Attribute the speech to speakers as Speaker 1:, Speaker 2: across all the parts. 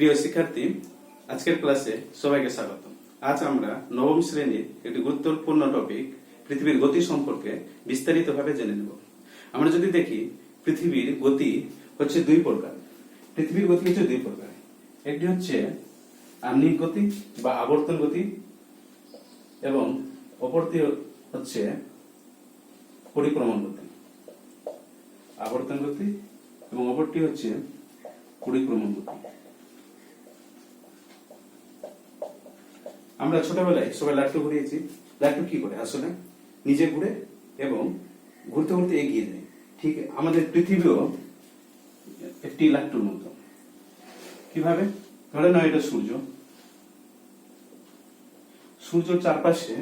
Speaker 1: প্রিয় শিক্ষার্থী, আজকের ক্লাসে সবাইকে স্বাগত। আজ আমরা নবম শ্রেণির একটি গুরুত্বপূর্ণ টপিক পৃথিবীর গতি সম্পর্কে বিস্তারিতভাবে জেনে নেব। আমরা যদি দেখি, পৃথিবীর গতি হচ্ছে দুই প্রকার। পৃথিবীর গতি হচ্ছে দুই প্রকার। একটি হচ্ছে আহ্নিক গতি বা আবর্তন গতি এবং অপরটি হচ্ছে পরিক্রমণ গতি। আবর্তন গতি এবং অপরটি হচ্ছে পরিক্রমণ গতি। আমরা ছোটবেলায় সবাই লাট্টু ঘুরিয়েছি। লাট্টু কি করে? আসলে নিজে ঘুরে এবং ঘুরতে ঘুরতে এগিয়ে যায়। ঠিক, আমাদের পৃথিবীও একটি লাট্টুর মতো। কীভাবে? ধরে নাও এটা সূর্য। সূর্যর চারপাশে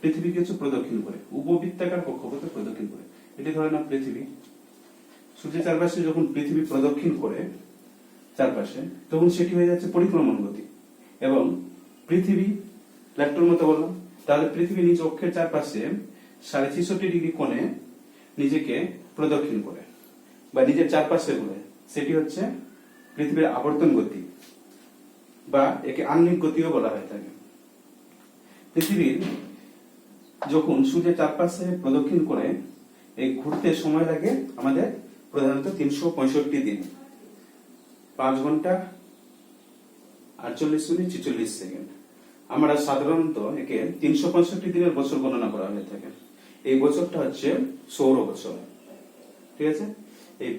Speaker 1: পৃথিবী কিছু প্রদক্ষিণ করে, উপবৃত্তাকার কক্ষপথে প্রদক্ষিণ করে। এটি ধরে নাও পৃথিবী। সূর্যের চারপাশে যখন পৃথিবী প্রদক্ষিণ করে চারপাশে, তখন সেটি হয়ে যাচ্ছে পরিক্রমণ গতি। এবং পৃথিবী ল্যাপটর মতো বললাম, তাহলে পৃথিবী নিজ অক্ষের চারপাশে সাড়ে ছেষট্টি ডিগ্রি কোণে নিজেকে প্রদক্ষিণ করে বা নিজের চারপাশে ঘুরে সেটি হচ্ছে পৃথিবীর আবর্তন গতি বা একে আহ্নিক গতিও বলা হয়ে থাকে। পৃথিবীর যখন সূর্যের চারপাশে প্রদক্ষিণ করে, এই ঘুরতে সময় লাগে আমাদের প্রধানত তিনশো পঁয়ষট্টি দিন। পাঁচ ঘণ্টা আটচল্লিশ মিনিট ছিচল্লিশ সেকেন্ড। আমরা সাধারণত একে তিনশো পঁয়ষট্টি দিনের বছর গণনা করা হয়ে থাকে। এই বছরটা হচ্ছে সৌর বছর। ঠিক আছে? এই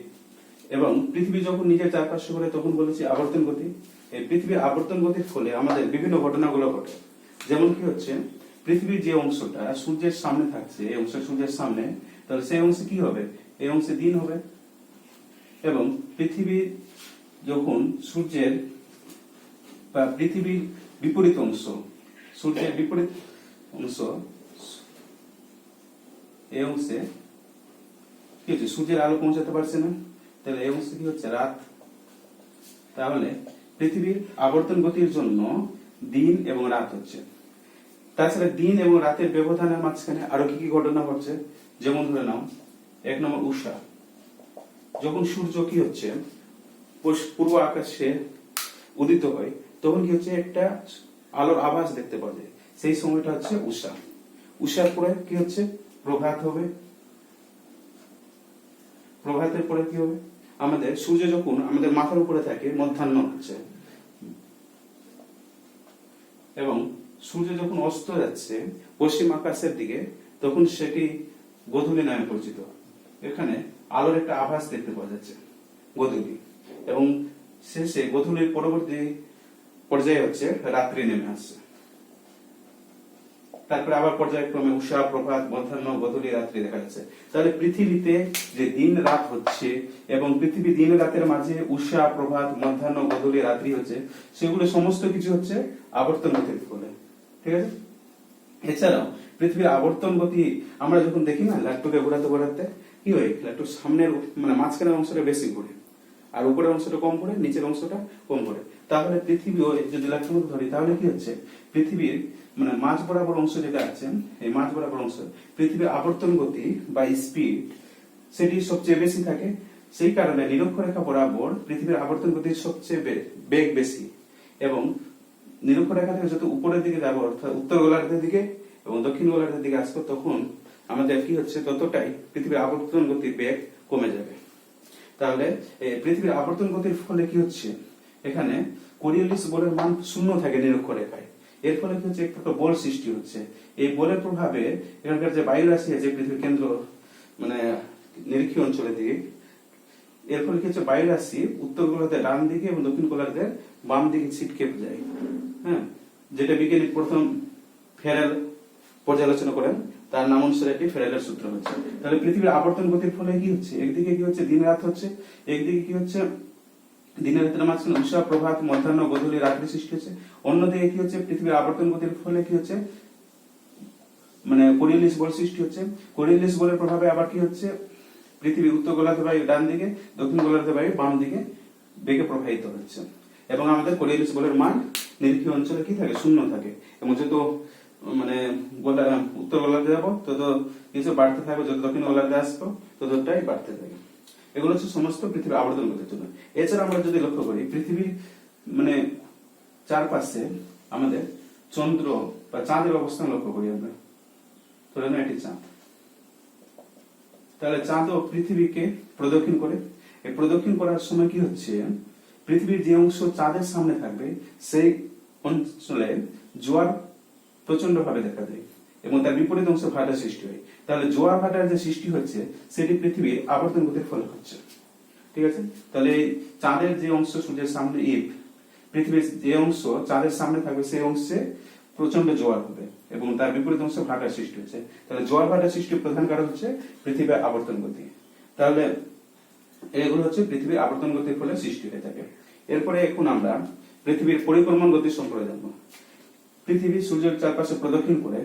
Speaker 1: এবং পৃথিবী যখন নিজের চারপাশে ঘুরে, তখন বলেছি আবর্তন গতি। এই পৃথিবীর আবর্তন গতির ফলে আমাদের বিভিন্ন ঘটনাগুলো ঘটে। যেমন কি হচ্ছে, পৃথিবীর যে অংশটা সূর্যের সামনে থাকছে, এই অংশ সূর্যের সামনে, তাহলে সেই অংশে কি হবে? এই অংশে দিন হবে। এবং পৃথিবী যখন সূর্যের বা পৃথিবীর বিপরীত অংশ। সূর্যের বিপরীত অংশ এই অংশে কি হচ্ছে? সূর্যের আলো পৌঁছাতে পারছে না। তাহলে এই অংশে কি হচ্ছে? রাত। তাহলে পৃথিবীর আবর্তন গতির জন্য দিন এবং রাত হচ্ছে। তাছাড়া দিন এবং রাতের ব্যবধানের মাঝখানে আরও কি কি ঘটনা ঘটছে? যেমন ধরে নাও, এক নম্বর উষা। যখন সূর্য কি হচ্ছে? পূর্ব আকাশে উদিত হয়। তখন কি হচ্ছে? একটা আলোর আভাস দেখতে পাওয়া যায়। সেই সময়টা হচ্ছে উষা। উষার পরে কি হচ্ছে? প্রভাত হবে। প্রভাতের পরে কি হবে? আমাদের সূর্য যখন আমাদের মাথার উপরে থাকে, মধ্যাহ্ন হচ্ছে। এবং সূর্য যখন অস্ত যাচ্ছে পশ্চিম আকাশের দিকে, তখন সেটি গোধূলি নামে পরিচিত। এখানে আলোর একটা আভাস দেখতে পাওয়া যাচ্ছে গোধূলি। এবং শেষে গোধূলির পরবর্তী পর্যায়ে হচ্ছে রাত্রি নেমে আসছে। তারপরে আবার পর্যায়ক্রমে উষা, প্রভাত, মধ্যাহ্ন, গধূলি রাত্রি দেখা যাচ্ছে। তাহলে পৃথিবীতে যে দিন রাত হচ্ছে এবং পৃথিবী দিন রাতের মাঝে উষা, প্রভাত, মধ্যাহ্ন, গধূলি রাত্রি হচ্ছে, সেগুলো সমস্ত কিছু হচ্ছে আবর্তন গতির ফলে। ঠিক আছে? এছাড়াও পৃথিবীর আবর্তন গতি, আমরা যখন দেখি না ল্যাপটপে ঘোরাতে ঘোরাতে, কি হয়? ল্যাপটপ সামনের মানে মাঝখানের অংশটা বেশি ঘুরে, আর উপরের অংশটা কম করে নিচের অংশটা কম করে তাহলে পৃথিবীও যদি ল্যাপটপ ধরি, তাহলে কি হচ্ছে? পৃথিবীর মানে মাঝ বরাবর অংশ যেটা আছে, এই মাঝ বরাবর অংশ, পৃথিবীর আবর্তন গতি বা স্পিড সেটি সবচেয়ে বেশি থাকে। সেই কারণে নিরক্ষরেখা বরাবর পৃথিবীর আবর্তন গতি সবচেয়ে বেগ বেশি। এবং নিরক্ষরেখা থেকে যত উপরের দিকে যাব, অর্থাৎ উত্তর গোলার্ধের দিকে এবং দক্ষিণ গোলার্ধের দিকে আসব, তখন আমাদের কি হচ্ছে? ততটাই পৃথিবীর আবর্তন গতির বেগ কমে যাবে। তাহলে পৃথিবীর আবর্তন গতির ফলে কি হচ্ছে? এখানে কোরিয়ালিস বলের মান শূন্য থাকে নিরক্ষ নিরক্ষরেখায়। এর ফলে কি হচ্ছে এক প্রকার বল সৃষ্টি হচ্ছে। এই বলের প্রভাবে এখানকার যে বায়ু রাশি আছে পৃথিবীর কেন্দ্র মানে নিরীক্ষীয় অঞ্চলের দিকে, এর ফলে কি হচ্ছে? বায়ু রাশি উত্তর গোলার্ধের ডান দিকে এবং দক্ষিণ গোলার্ধের বাম দিকে ছিটকে যায়। হ্যাঁ? যেটা বিজ্ঞানী প্রথম ফেরাল পর্যালোচনা করেন, তার নাম অনুসারে এটি ফেরালের সূত্র হচ্ছে। তাহলে পৃথিবীর আবর্তন গতির ফলে কি হচ্ছে? একদিকে কি হচ্ছে? দিন রাত হচ্ছে। একদিকে কি হচ্ছে? দিনের রাতের মাঝখানে উষা প্রভাত মধ্যাহ্ন গধূলি রাত্রি সৃষ্টি হচ্ছে। অন্যদিকে কি হচ্ছে? পৃথিবীর আবর্তন গতির ফলে কি হচ্ছে? মানে কোরিয়ালিস বল সৃষ্টি হচ্ছে। কোরিয়ালিস বলের প্রভাবে আবার কি হচ্ছে? পৃথিবী উত্তর গোলার্ধ বায়ু ডান দিকে, দক্ষিণ গোলার্ধ বায়ু বাম দিকে বেগে প্রবাহিত হচ্ছে। এবং আমাদের কোরিয়ালিস বলের মান নিরীক্ষীয় অঞ্চলে কি থাকে? শূন্য থাকে। এবং যত মানে উত্তর গোলার্ধে যাব, তত কিছু বাড়তে থাকবে, যত দক্ষিণ গোলার্ধে আসব, ততটাই বাড়তে থাকে। এগুলো হচ্ছে সমস্ত পৃথিবীর আবর্তন গতির জন্য এছাড়া আমরা যদি লক্ষ্য করি, পৃথিবীর মানে চারপাশে আমাদের চন্দ্র বা চাঁদের অবস্থান লক্ষ্য করি আমরা। ধরে নাও এটি চাঁদ। তাহলে চাঁদ ও পৃথিবীকে প্রদক্ষিণ করে। এই প্রদক্ষিণ করার সময় কি হচ্ছে? পৃথিবীর যে অংশ চাঁদের সামনে থাকবে, সেই অঞ্চলে জোয়ার প্রচণ্ড ভাবে দেখা যায় এবং তার বিপরীত অংশে ভাটার সৃষ্টি হয়। তাহলে জোয়ার ভাটার যে সৃষ্টি হচ্ছে, সেটি পৃথিবীর আবর্তন গতির ফলে হচ্ছে। ঠিক আছে? তাহলে চাঁদের যে অংশ, সূর্যের সামনে ইপ পৃথিবীর যে অংশ, চাঁদের সামনে থাকবে সেই অংশে প্রচণ্ড জোয়ার হবে এবং তার বিপরীত অংশে ভাটার সৃষ্টি হচ্ছে। তাহলে জোয়ার ভাটার সৃষ্টির প্রধান কারণ হচ্ছে পৃথিবীর আবর্তন গতি। তাহলে এগুলো হচ্ছে পৃথিবীর আবর্তন গতির ফলে সৃষ্টি হয়ে থাকে। এরপরে এখন আমরা পৃথিবীর পরিক্রমণ গতি সম্পর্কে জানব। পৃথিবী সূর্যের চারপাশে প্রদক্ষিণ করে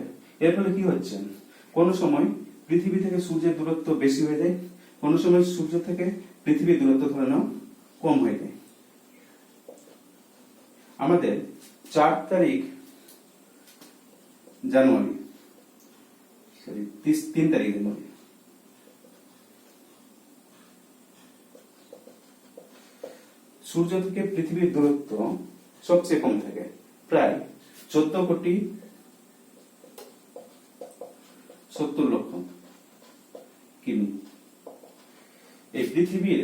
Speaker 1: এর ফলে কি হচ্ছে? কোন সময় পৃথিবী থেকে সূর্যের দূরত্ব বেশি হয়ে যায়, কোন সময় সূর্য থেকে পৃথিবীর দূরত্ব ধরে নাও কম হয়ে যায়। আমাদের চার তারিখ জানুয়ারি সরি তিন তারিখ জানুয়ারি সূর্য থেকে পৃথিবীর দূরত্ব সবচেয়ে কম থাকে, প্রায় চোদ্দ কোটি সত্তর লক্ষ। কিমি এই পৃথিবীর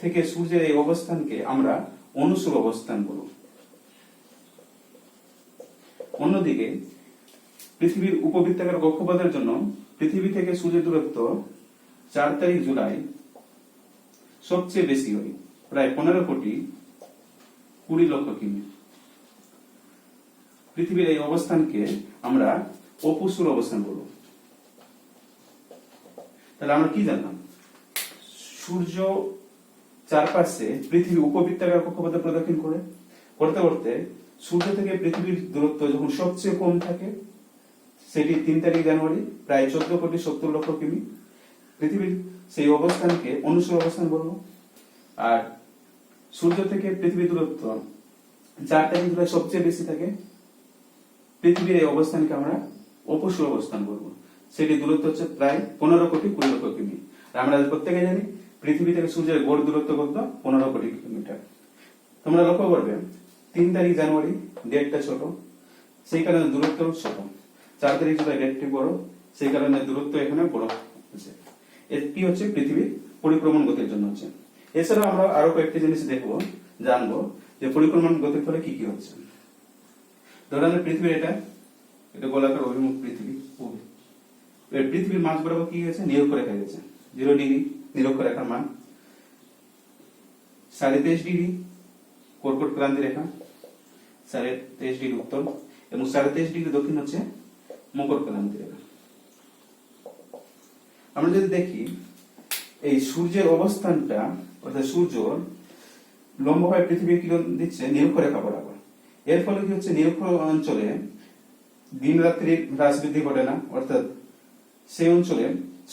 Speaker 1: থেকে সূর্যের এই অবস্থানকে আমরা অনুসুর অবস্থান বলব। অন্যদিকে, পৃথিবীর উপবৃত্তাকার কক্ষপথের জন্য পৃথিবী থেকে সূর্যের দূরত্ব চার তারিখ জুলাই সবচেয়ে বেশি হয়, প্রায় পনেরো কোটি কুড়ি লক্ষ কিমি। পৃথিবীর এই অবস্থানকে আমরা অপুসুর অবস্থান বলব। তাহলে আমরা কি জানলাম সূর্য চারপাশে পৃথিবী উপবৃত্তাকার কক্ষপথে প্রদক্ষিণ করে, করতে করতে সূর্য থেকে পৃথিবীর দূরত্ব যখন সবচেয়ে কম থাকে, সেটি তিন তারিখ জানুয়ারি, প্রায় চোদ্দ কোটি সত্তর লক্ষ কিমি। পৃথিবীর সেই অবস্থানকে অনুসর অবস্থান বলব। আর সূর্য থেকে পৃথিবীর দূরত্ব চার তারিখ জুলাই সবচেয়ে বেশি থাকে। পৃথিবীর এই অবস্থানকে আমরা অপসুর অবস্থান বলব। সেটি দূরত্ব হচ্ছে প্রায় পনেরো কোটি কুড়ি লক্ষ কিমি। আর আমরা প্রত্যেকে জানি পৃথিবী থেকে সূর্যের গড় দূরত্ব কত? পনেরো কোটি কিলোমিটার। তোমরা লক্ষ্য করবে, তিন তারিখ জানুয়ারি, ডেটটা ছোট। সেই কারণে দূরত্ব ছোট। চার তারিখ জুলাই, ডেটটি বড়। সেই কারণে দূরত্ব এখানে বড় হচ্ছে। এটি হচ্ছে পৃথিবীর পরিক্রমণ গতির জন্য হচ্ছে। এছাড়াও আমরা আরও কয়েকটি জিনিস দেখব, জানব যে পরিক্রমণ গতির ফলে কি কি হচ্ছে। ধরেন পৃথিবীর এটা এটা গোলাকার অভিমুখ পৃথিবী পৃথিবীর মাঝ বরাবর কি গেছে নিরক্ষরেখা গেছে জিরো ডিগ্রি নিরক্ষরেখার মান। সাড়ে তেইশ ডিগ্রি কর্কট ক্রান্তি রেখা। সাড়ে তেইশ ডিগ্রি উত্তর এবং সাড়ে তেইশ ডিগ্রি দক্ষিণ হচ্ছে মকর ক্রান্তি রেখা। আমরা যদি দেখি, এই সূর্যের অবস্থানটা, অর্থাৎ সূর্য লম্বভাবে পৃথিবীর কিরণ দিচ্ছে? নিরক্ষরেখা বরাবর। এর ফলে কি হচ্ছে? নিরক্ষর অঞ্চলে দিন রাত্রি হ্রাস বৃদ্ধি ঘটে না। অর্থাৎ সেই অঞ্চলে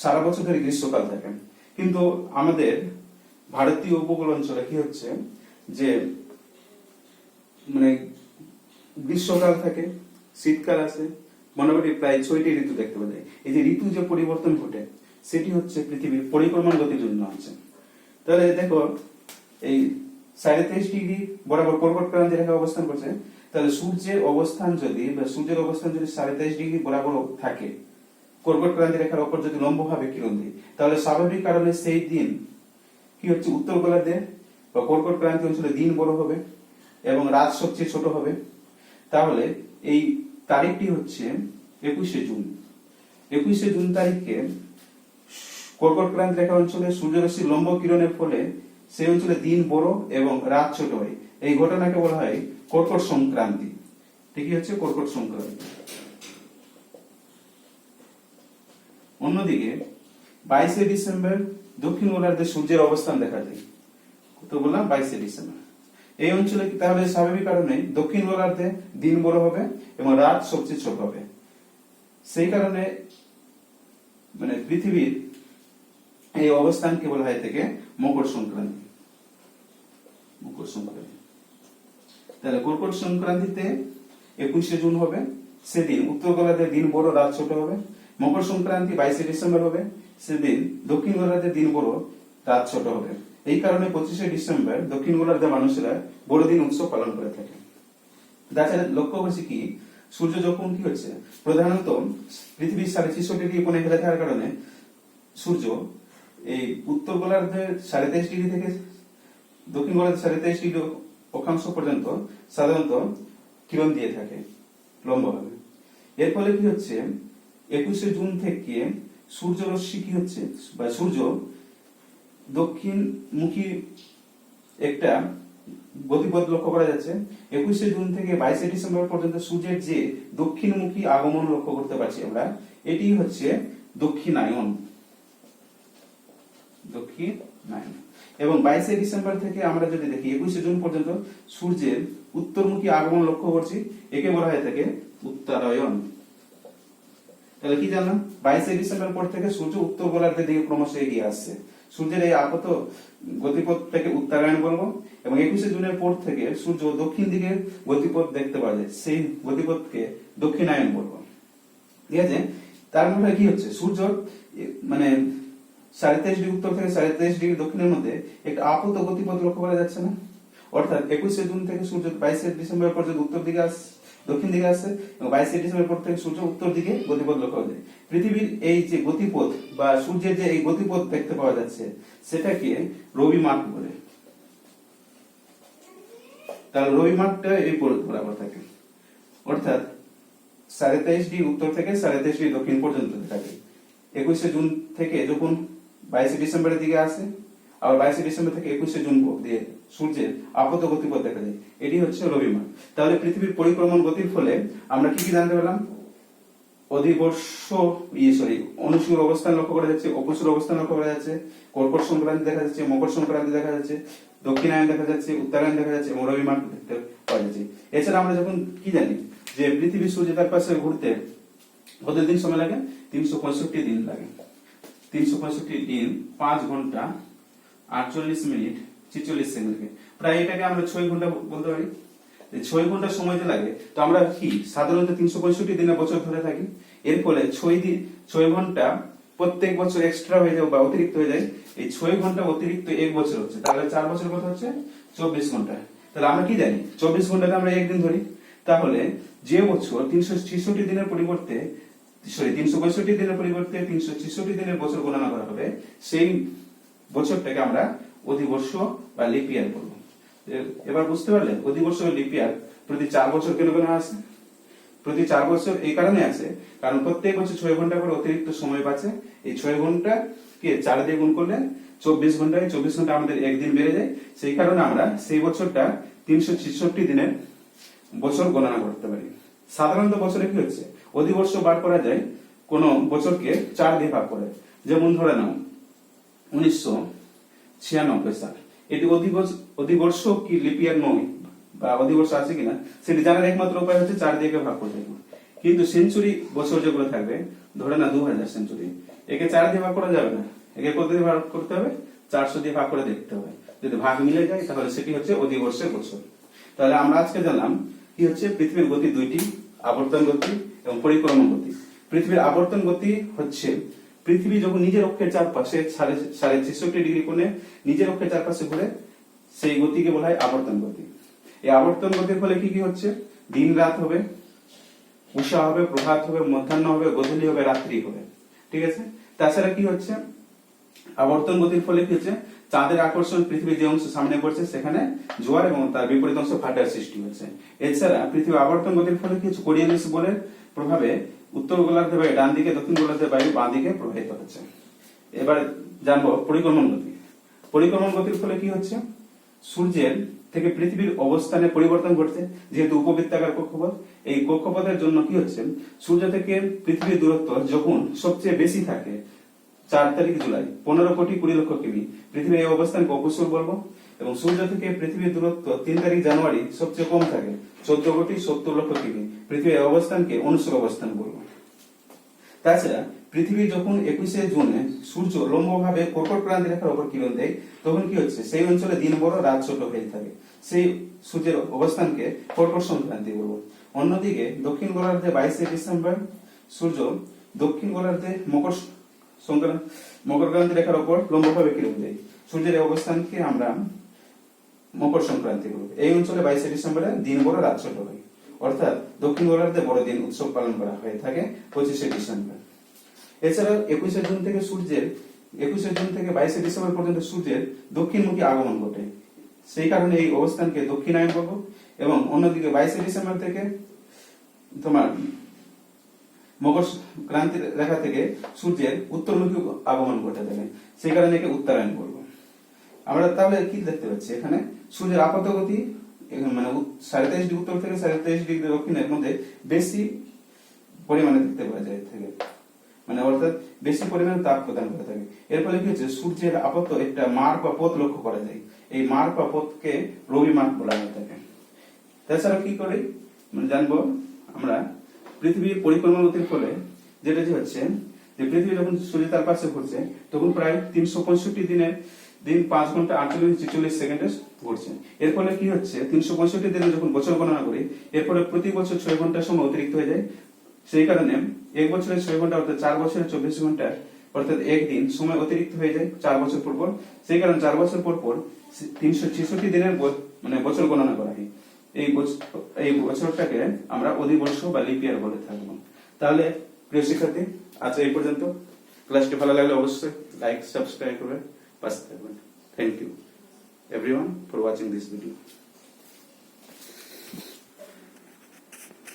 Speaker 1: সারা বছর ধরে গ্রীষ্মকাল থাকে। কিন্তু আমাদের ভারতীয় উপকূল অঞ্চলে কি হচ্ছে যে মানে গ্রীষ্মকাল থাকে, শীতকাল আছে মোটামুটি প্রায় ছয়টি ঋতু দেখতে পাওয়া যায়। এই যে ঋতু যে পরিবর্তন ঘটে, সেটি হচ্ছে পৃথিবীর পরিক্রমণ গতির জন্য আছে। তাহলে দেখো, এই সাড়ে তেইশ ডিগ্রি বরাবর কর্কট ক্রান্তি রেখা অবস্থান করছে, তাহলে সূর্যের অবস্থান যদি বা সূর্যের অবস্থান যদি সাড়ে তেইশ ডিগ্রি বরাবর থাকে কর্কট ক্রান্তি রেখার ওপর যদি লম্বভাবে কিরণ দিই, তাহলে স্বাভাবিক কারণে সেই দিন কি হচ্ছে? উত্তর গোলার্ধে বা কর্কট ক্রান্তি অঞ্চলে দিন বড় হবে এবং রাত সবচেয়ে ছোট হবে। তাহলে এই তারিখটি হচ্ছে একুশে জুন। একুশে জুন তারিখে কর্কট ক্রান্তি রেখা অঞ্চলে সূর্যরশ্মির লম্ব কিরণের ফলে সেই অঞ্চলে দিন বড় এবং রাত ছোট হয়। এই ঘটনাকে বলা হয় কর্কট সংক্রান্তি। ঠিকই হচ্ছে? কর্কট সংক্রান্তি। অন্যদিকে বাইশে ডিসেম্বর দক্ষিণ গোলার্ধে সূর্যের অবস্থান দেখা যায়। কত বললাম? বাইশে ডিসেম্বর। এই অঞ্চলে তাহলে স্বাভাবিক কারণে দক্ষিণ গোলার্ধে দিন বড় হবে এবং রাত সবচেয়ে ছোট হবে? সেই কারণে মানে পৃথিবীর এই অবস্থানকে বলা হয় থেকে মকর সংক্রান্তি। মকর সংক্রান্তি। তাহলে কর্কট সংক্রান্তিতে একুশে জুন হবে, সেদিন উত্তর গোলার্ধে দিন বড়, রাত ছোট হবে। মকর সংক্রান্তি বাইশে ডিসেম্বর হবে, সেদিন দক্ষিণ গোলার্ধে দিন বড়, রাত ছোট হবে। এই কারণে পঁচিশে ডিসেম্বর দক্ষিণ গোলার্ধের মানুষেরা বড়দিন উৎসব পালন করে থাকে। তাছাড়া লক্ষ্য করছি কি, সূর্য যখন কি হচ্ছে, প্রধানত পৃথিবীর সাড়ে ছেষট্টি ডিগ্রি কোণে ঘেরা থাকার কারণে সূর্য এই উত্তর গোলার্ধে সাড়ে তেইশ ডিগ্রি থেকে দক্ষিণ গোলার্ধের সাড়ে তেইশ ডিগ্রি অক্ষাংশ পর্যন্ত সাধারণত কিরণ দিয়ে থাকে লম্বভাবে এর ফলে কি হচ্ছে একুশে জুন থেকে সূর্য রশ্মি কি হচ্ছে? বা সূর্য দক্ষিণ মুখী একটা গতিপথ লক্ষ্য করা যাচ্ছে। একুশে জুন থেকে বাইশে ডিসেম্বর পর্যন্ত সূর্যের যে দক্ষিণমুখী আগমন লক্ষ্য করতে পারছি আমরা, এটি হচ্ছে দক্ষিণায়ন। দক্ষিণায়ন। এবং বাইশে ডিসেম্বর থেকে আমরা যদি দেখি, একুশে জুন পর্যন্ত সূর্যের উত্তরমুখী আগমন লক্ষ্য করছি, একে বলা হয়ে থাকে উত্তরায়ণ। তাহলে কি জানলাম? বাইশে ডিসেম্বর পর থেকে সূর্য উত্তর গোলার্ধের দিকে ক্রমশ এগিয়ে আসছে। সূর্যের এই আপাত গতিপথটাকে উত্তরায়ণ বলব এবং একুশে জুনের পর থেকে সূর্য দক্ষিণ দিকে গতিপথ দেখতে পাওয়া যায়। সেই গতিপথকে দক্ষিণায়ন বলব ঠিক আছে? তার মধ্যে কি হচ্ছে? সূর্য মানে সাড়ে তেইশ ডিগ্রি উত্তর থেকে সাড়ে তেইশ ডিগ্রি দক্ষিণের মধ্যে একটা আপাত গতিপথ লক্ষ্য করা যাচ্ছে না। অর্থাৎ একুশে জুন থেকে সূর্য বাইশে ডিসেম্বর পর্যন্ত উত্তর দিকে আস দক্ষিণ দিকে আসছে এবং বাইশে ডিসেম্বর পর থেকে সূর্য উত্তর দিকে গতিপথ লক্ষ্য করা যায়। পৃথিবীর এই যে গতিপথ বা সূর্যের যে এই গতিপথ দেখতে পাওয়া যাচ্ছে, সেটাকে রবি মার্ক বলে। তাহলে রবি মার্কটা এই বরাবর থাকে। অর্থাৎ সাড়ে তেইশ ডিগ্রি উত্তর থেকে সাড়ে তেইশ ডিগ্রি দক্ষিণ পর্যন্ত থাকে। একুশে জুন থেকে যখন বাইশে ডিসেম্বরের দিকে আসে আবার বাইশে ডিসেম্বর থেকে একুশে জুন দিয়ে সূর্যের আপাত গতিপথ দেখা যায়। এটি হচ্ছে রবিমার তাহলে পৃথিবীর পরিক্রমণ গতির ফলে আমরা কি কি জানতে পারলাম অধিবর্ষ ইয়ে সরি অনুসুর অবস্থান লক্ষ্য করা যাচ্ছে অপসুর অবস্থান লক্ষ্য করা যাচ্ছে, কর্কট সংক্রান্তি দেখা যাচ্ছে, মকর সংক্রান্তি দেখা যাচ্ছে, দক্ষিণায়ন দেখা যাচ্ছে, উত্তরায়ণ দেখা যাচ্ছে এবং রবিমার দেখতে পাওয়া যাচ্ছে। এছাড়া আমরা যখন কি জানি যে পৃথিবী সূর্য তার পাশে ঘুরতে কতদিন সময় লাগে? তিনশো পঁয়ষট্টি দিন লাগে। তিনশো পঁয়ষট্টি দিন, পাঁচ ঘণ্টা আটচল্লিশ মিনিট, ছিচল্লিশ সেকেন্ডকে প্রায় এটাকে আমরা ছয় ঘণ্টা বলতে পারি। ছয় ঘণ্টা সময় যে লাগে, তো আমরা কি, সাধারণত তিনশো পঁয়ষট্টি দিনে বছর ধরে থাকি। এর ফলে ছয় দিন, ছয় ঘণ্টা প্রত্যেক বছর এক্সট্রা হয়ে যায় বা অতিরিক্ত হয়ে যায়। এই ছয় ঘণ্টা অতিরিক্ত এক বছর হচ্ছে। তাহলে চার বছর কত হচ্ছে চব্বিশ ঘণ্টা। তাহলে আমরা কি জানি? চব্বিশ ঘন্টাকে আমরা একদিন ধরি। তাহলে যে বছর তিনশো ছেষট্টি দিনের পরিবর্তে, সরি, তিনশো পঁয়ষট্টি দিনের পরিবর্তে তিনশো ছেষট্টি দিনের বছর গণনা করা হবে, সেই বছরটাকে আমরা অধিবর্ষ বা লিপ ইয়ার বলব এবার বুঝতে পারলেন অধিবর্ষ বা লিপ ইয়ার প্রতি চার বছর কেন কেন আসে? প্রতি চার বছর এই কারণে আছে কারণ প্রত্যেক বছর ছয় ঘণ্টা করে অতিরিক্ত সময় পাচ্ছে এই ছয় ঘণ্টা কে চার দিয়ে গুণ করলে চব্বিশ ঘন্টায় চব্বিশ ঘণ্টা আমাদের একদিন বেড়ে যায়। সেই কারণে আমরা সেই বছরটা তিনশো ছেষট্টি দিনের বছর গণনা করতে পারি। সাধারণত বছরে কি হচ্ছে? অধিবর্ষ বার করা যায়, কোন বছরকে চার দিয়ে ভাগ করে। যেমন ধরে নাও উনিশশো ছিয়ানব্বই সাল। এটি অধিবর্ষ কি লিপিয়ার নয় বা অধিবর্ষ আছে কিনা? সেটি জানার একমাত্র উপায় হচ্ছে চার দিয়ে ভাগ করতে হবে কিন্তু সেঞ্চুরি বছর যেগুলো থাকবে, ধরে না দু হাজার সেঞ্চুরি। একে চার দিয়ে ভাগ করা যাবে না। একে কত দিয়ে ভাগ করতে হবে? চারশো দিয়ে ভাগ করে দেখতে হবে। যদি ভাগ মিলে যায়, তাহলে সেটি হচ্ছে অধিবর্ষের বছর। তাহলে আমরা আজকে জানলাম কি হচ্ছে পৃথিবীর গতি দুইটি, আবর্তন গতি এবং পরিক্রমণ গতি। পৃথিবীর আবর্তন গতি হচ্ছে পৃথিবী যখন নিজের অক্ষের চারপাশে সাড়ে ছেষট্টি ডিগ্রি কোণে নিজের অক্ষের চারপাশে ঘুরে, সেই গতিকে বলা হয় আবর্তন গতি। এই আবর্তন গতির ফলে কি কি হচ্ছে? দিন রাত হবে, উষা হবে, প্রভাত হবে, মধ্যাহ্ন হবে, গধূলি হবে, রাত্রি হবে। ঠিক আছে? তাছাড়া কি হচ্ছে? আবর্তন গতির ফলে কি হচ্ছে? চাঁদের আকর্ষণ পৃথিবীর যে অংশ সামনে পড়ছে, সেখানে জোয়ার এবং তার বিপরীত অংশ ফাটার সৃষ্টি হচ্ছে। এছাড়া পৃথিবী আবর্তন গতির ফলে কি হচ্ছে? কোরিয়ালিস বলের প্রভাবে উত্তর গোলার্ধে বায়ু ডান দিকে, দক্ষিণ গোলার্ধে বায়ু বাঁ দিকে প্রবাহিত হচ্ছে। এবার জানব পরিক্রমণ গতি। পরিক্রমণ গতির ফলে কি হচ্ছে? সূর্যের থেকে পৃথিবীর অবস্থানে পরিবর্তন ঘটছে, যেহেতু উপবৃত্তাকার কক্ষপথ। এই কক্ষপথের জন্য কি হচ্ছে? সূর্য থেকে পৃথিবীর দূরত্ব যখন সবচেয়ে বেশি থাকে, চার তারিখ জুলাই, পনেরো কোটি কুড়ি লক্ষ কিমি। পৃথিবীর এই অবস্থানকে অপসর বলব। এবং সূর্য থেকে পৃথিবীর দূরত্ব তিন তারিখ জানুয়ারি সবচেয়ে কম থাকে। চোদ্দ কোটি সত্তর লক্ষ কিমি। পৃথিবীর অবস্থানকে অনুসর অবস্থান বলব। তাছাড়া, পৃথিবী যখন একুশে জুনে সূর্য লম্বভাবে কর্কট ক্রান্তি রেখার উপর কিরণ দেয়, তখন কি হচ্ছে? সেই অঞ্চলে দিন বড়, রাত ছোট হয়ে থাকে। সেই সূর্যের অবস্থানকে কর্কট সংক্রান্তি বলব। অন্যদিকে, দক্ষিণ গোলার্ধে বাইশে ডিসেম্বর সূর্য দক্ষিণ গোলার্ধে মকর সংক্রান্তি মকর ক্রান্তি রেখার উপর লম্বভাবে কিরণ দেয়। সূর্যের অবস্থানকে আমরা মকর সংক্রান্তি বলব এই অঞ্চলে বাইশে ডিসেম্বরে দিন বড়, রাত ছোট হয়। অর্থাৎ দক্ষিণ গোলার্ধে বড়দিন উৎসব পালন করা হয়ে থাকে পঁচিশে ডিসেম্বর। এছাড়াও একুশে জুন থেকে সূর্যের, একুশে জুন থেকে বাইশে ডিসেম্বর পর্যন্ত সূর্যের দক্ষিণমুখী আগমন ঘটে। সেই কারণে এই অবস্থানকে দক্ষিণায়ন বলব এবং অন্যদিকে বাইশে ডিসেম্বর থেকে তোমার মকর ক্রান্তি রেখা থেকে সূর্যের উত্তরমুখী আগমন ঘটে থাকে। সেই কারণে একে উত্তরায়ণ বলব আমরা তাহলে কি দেখতে পাচ্ছি এখানে? সূর্যের আপাত গতি মানে সাড়ে তেইশ ডিগ্রি উত্তর থেকে সাড়ে তেইশ ডিগ্রি দক্ষিণের মধ্যে বেশি পরিমাণে দেখতে পাওয়া যায় থেকে। মানে অর্থাৎ বেশি পরিমাণে তাপ প্রদান করে থাকে। এর ফলে কি হচ্ছে? সূর্যের আপাত একটা মার্ক বা পথ লক্ষ্য করা যায়। এই মার্ক বা পথকে রবি মার্ক বলা হয়ে থাকে। তাছাড়া কি করি? মানে জানব আমরা পৃথিবীর পরিক্রমা গতির ফলে যেটা যে হচ্ছে, যে পৃথিবী যখন সূর্য তার পাশে ঘুরছে, তখন প্রায় তিনশো পঁয়ষট্টি দিনের দিন পাঁচ ঘণ্টা আটচল্লিশ ছেচল্লিশ সেকেন্ডে ঘুরছে এর ফলে কি হচ্ছে, তিনশো পঁয়ষট্টি দিনে যখন বছর গণনা করি এরপরে প্রতি বছর ছয় ঘণ্টা সময় অতিরিক্ত হয়ে যায়। সেই কারণে এক বছরের ছয় ঘণ্টা অর্থাৎ চার বছরের চব্বিশ ঘণ্টা, অর্থাৎ একদিন সময় অতিরিক্ত হয়ে যায় চার বছর পর পর। সেই কারণে চার বছর পর পর তিনশো ছেষট্টি দিনের মানে বছর গণনা করা হয়। এই এই বছরটাকে আমরা অধিবর্ষ বা লিপিয়ার বলে থাকব। তাহলে প্রিয় শিক্ষার্থী, আজ এই পর্যন্ত। ক্লাসটি ভালো লাগলে অবশ্যই লাইক সাবস্ক্রাইব করবেন। first segment. Thank you everyone for watching this video.